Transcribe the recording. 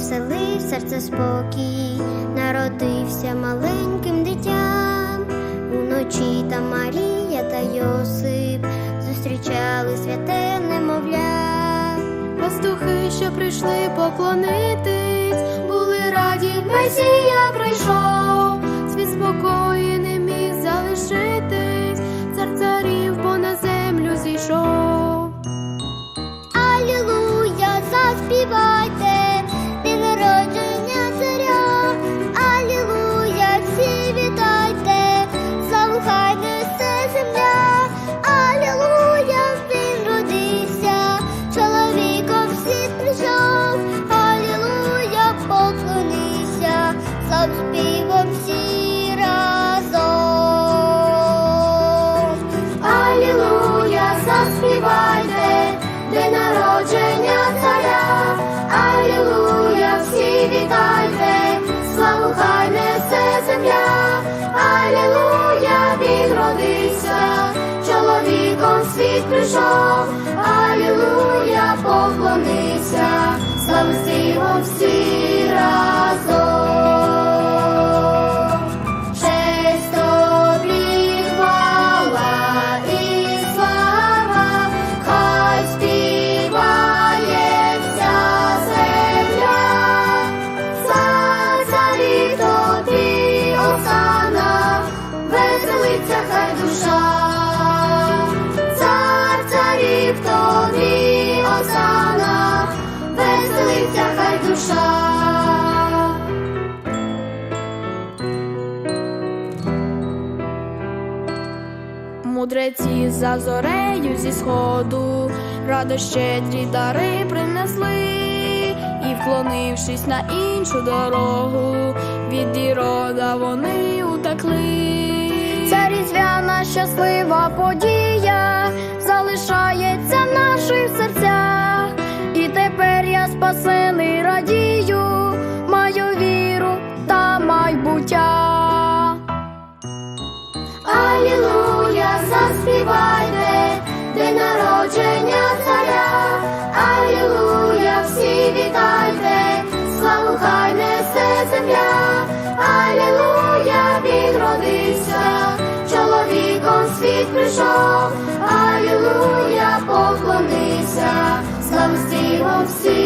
вселив серце спокій, народився маленьким дитям. Уночі та Марія та Йосип зустрічали святе немовля. Пастухи, що прийшли поклонитись, були раді, Месія прийшов, народження царя. Алілуя, всі вітайте, славу хай несе земля. Алілуя, він родився, чоловіком світ прийшов. Алілуя, поклонися, славу всі Мудреці за зорею зі сходу радо щедрі дари принесли, і, вклонившись на іншу дорогу, від ірода вони утекли. Ця різдвяна щаслива подія Some say won't.